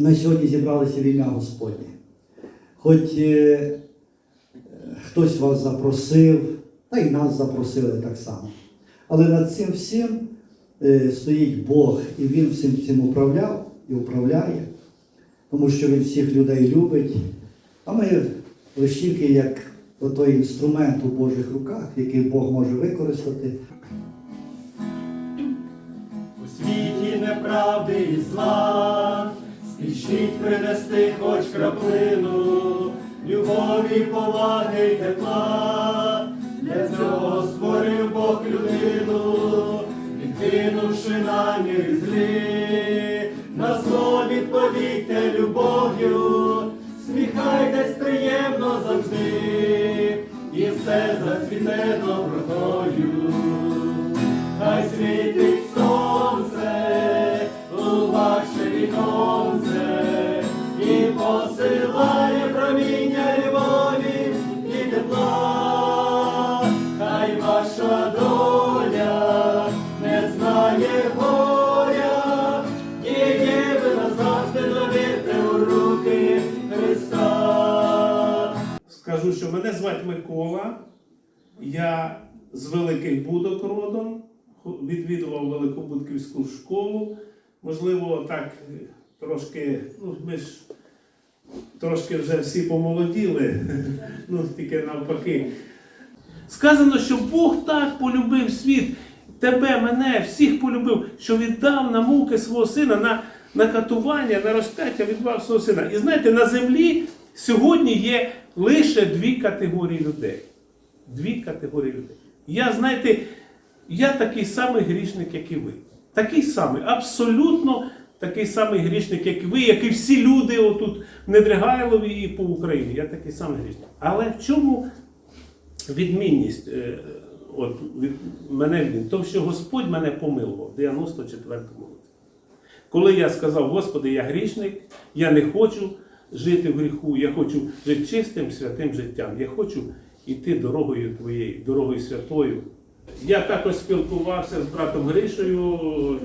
Ми сьогодні зібралися в ім'я Господнє. Хоч е, хтось вас запросив, та й нас запросили так само. Але над цим всім е, стоїть Бог, і Він всім цим управляв і управляє, тому що Він всіх людей любить. А ми лише тільки як той інструмент у Божих руках, який Бог може використати. У світі неправди і зла, спішіть принести хоч краплину, любові, поваги й тепла, для цього створив Бог людину, відкинувши наміри злі, на зло відповідьте любов'ю, сміхайтесь приємно завжди, і все зацвіте добротою. Хай світить що мене звати Микола, я з Великих Будок родом, відвідував Великобудківську школу. Можливо, так е, трошки, ну ми ж трошки вже всі помолоділи, ну тільки навпаки. Сказано, що Бог так полюбив світ, тебе, мене, всіх полюбив, що віддав на муки свого сина, на, на катування, на розп'яття віддав свого сина. І знаєте, на землі сьогодні є лише дві категорії людей. Дві категорії людей. Я, знаєте, я такий самий грішник, як і ви. Такий самий, абсолютно такий самий грішник, як і ви, як і всі люди отут в Недригайлові і по Україні. Я такий самий грішник. Але в чому відмінність е, от, від мене він? Тому що Господь мене помилував в 94-му році. Коли я сказав, Господи, я грішник, я не хочу жити в гріху, я хочу жити чистим, святим життям. Я хочу йти дорогою твоєю, дорогою святою. Я також спілкувався з братом Гришею,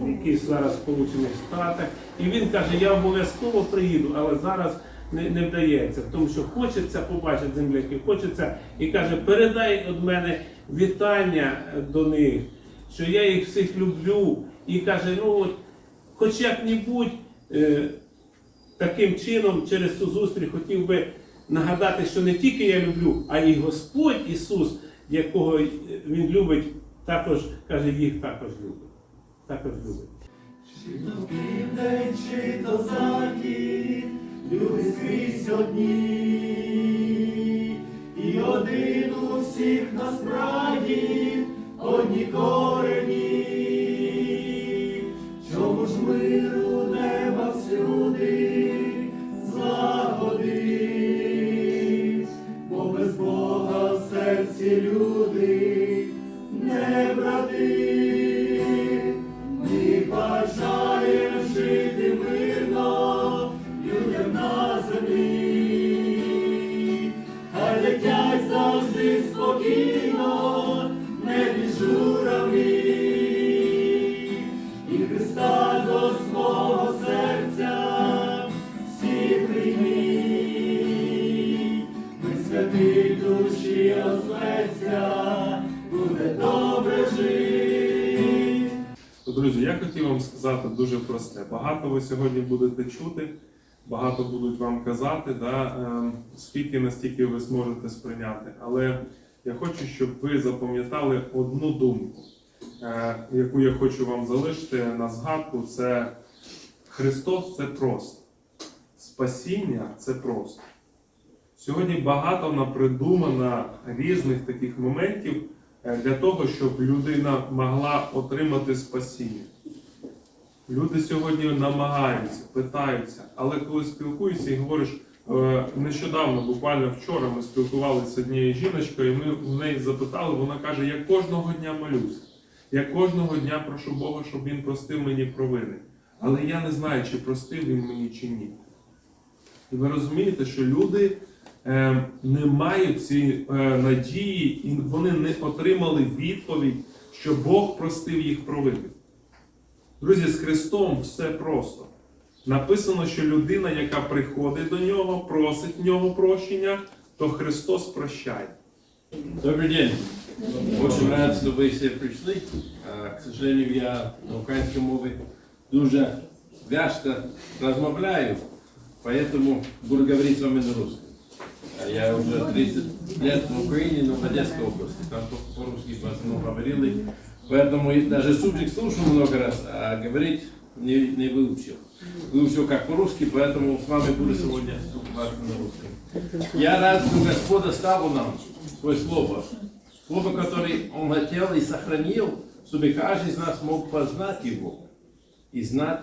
який зараз Сполучених Штатах, і він каже, я обов'язково приїду, але зараз не, не вдається, тому що хочеться побачити земляків, хочеться і каже, передай від мене вітання до них, що я їх всіх люблю. І каже, ну от, хоч як-небудь е, таким чином, через цю зустріч хотів би нагадати, що не тільки я люблю, а й Господь Ісус, якого Він любить, також каже, їх також любить. Також любить. Чи то південь, чи то захід, люди скрізь одні, і один у всіх насправді одні корені. Люди не брати. Ми бажаємо жити мирно, людям на землі, хай летять завжди спокійно, не журавлі, жить. Друзі, я хотів вам сказати дуже просте. Багато ви сьогодні будете чути, багато будуть вам казати, да, е, скільки настільки ви зможете сприйняти. Але я хочу, щоб ви запам'ятали одну думку, е, яку я хочу вам залишити на згадку. Це Христос це просто. Спасіння це просто. Сьогодні багато напридумано різних таких моментів е, для того, щоб людина могла отримати спасіння. Люди сьогодні намагаються, питаються, але коли спілкуєшся і говориш, е, нещодавно, буквально вчора, ми спілкувалися з однією жіночкою, і ми в неї запитали, вона каже: я кожного дня молюся. Я кожного дня прошу Бога, щоб він простив мені провини. Але я не знаю, чи простив він мені чи ні. І ви розумієте, що люди не мають цієї е, надії, і вони не отримали відповідь, що Бог простив їх провини. Друзі, з Христом все просто. Написано, що людина, яка приходить до нього, просить в нього прощення, то Христос прощає. Добрый день. Очень рад, что вы все пришли. А, К сожалению, я на украинской мове дуже вяжко размовляю, поэтому буду говорить с вами на русском. А Я уже 30 лет в Украине, но в Одесской области. Там только по-русски в основном говорили. Поэтому даже субжик слушал много раз, а говорить не, не выучил. Выучил как по-русски, поэтому с вами буду сегодня спілкуватися на русском. Я рад, что Господь оставил нам свое слово. Слово, которое Он хотел и сохранил, чтобы каждый из нас мог познать Его и знать,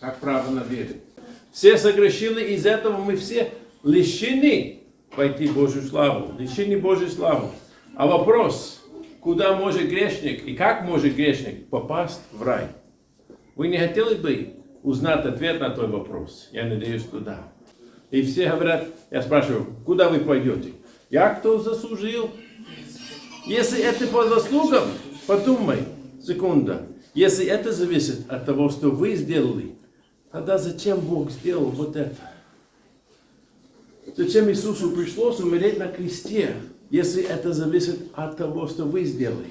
как правильно верить. Все согрешили, из этого мы все лишены пойти в Божью славу, лишены Божьей славы. А вопрос, куда может грешник и как может грешник попасть в рай? Вы не хотели бы узнать ответ на твой вопрос? Я надеюсь, туда. И все говорят, я спрашиваю, куда вы пойдете? Я кто заслужил? Если это по заслугам, подумай, секунда. Если это зависит от того, что вы сделали, тогда зачем Бог сделал вот это? Зачем Иисусу пришлось умереть на кресте, если это зависит от того, что вы сделаете?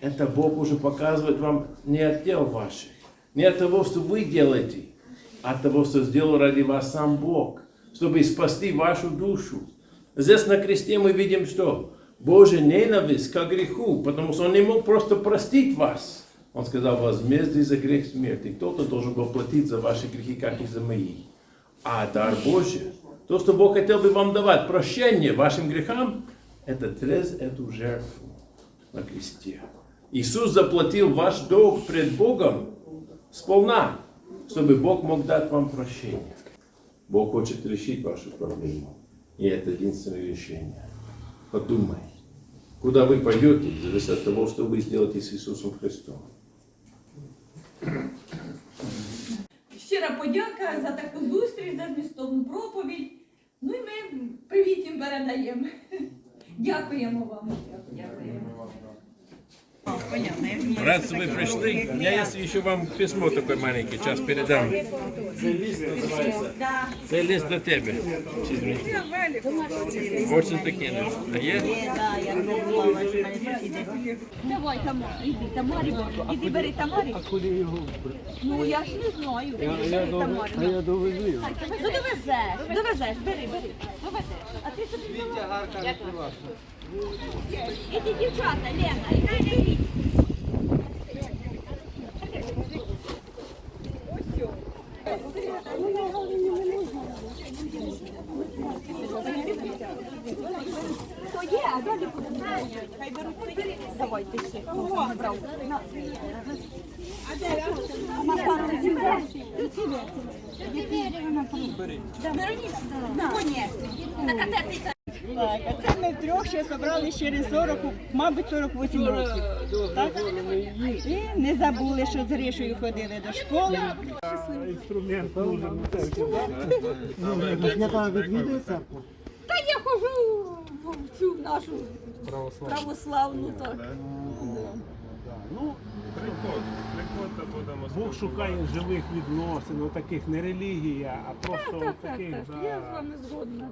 Это Бог уже показывает вам не от дел ваших, не от того, что вы делаете, а от того, что сделал ради вас сам Бог, чтобы спасти вашу душу. Здесь на кресте мы видим, что Божья ненависть к греху, потому что Он не мог просто простить вас. Он сказал, возмездие за грех смерти. Кто-то должен был платить за ваши грехи, как и за мои. А дар Божий, то, что Бог хотел бы вам давать, прощение вашим грехам, это через эту жертву на кресте. Иисус заплатил ваш долг пред Богом сполна, чтобы Бог мог дать вам прощение. Бог хочет решить вашу проблему. И это единственное решение. Подумай, куда вы пойдете, зависит от того, что вы сделаете с Иисусом Христом. Щира подяка за таку зустріч, за змістовну проповідь. Ну і ми привіт їм передаємо. Дякуємо вам. Дякуємо. Рад, что вы пришли. У меня есть еще вам письмо такое маленькое, сейчас передам. Це лист до тебе. Очень таке. А є? Давай, Тамара, іди, Тамарі, іди бери Тамарі. А куди його? Ну я ж не знаю. А я довезу. Ну довезеш, довезеш, бери, бери. Довезеш. А ти собі? Іди, дівчата, Лена, іди, іди. То є, а далі буде. Хай беруть. Ще. Брав. На пару. Вероніка, на. Так, а це ми трьох ще зібрали через 40, мабуть, 48 років. Так? І не забули, що з Гришою ходили до школи. Інструмент нужен. Та я хожу в цю нашу православну, так. Приходь, приходьте, будемо Бог шукає живих відносин, таких не релігія, а просто Так, так, таких. я з вами згодна.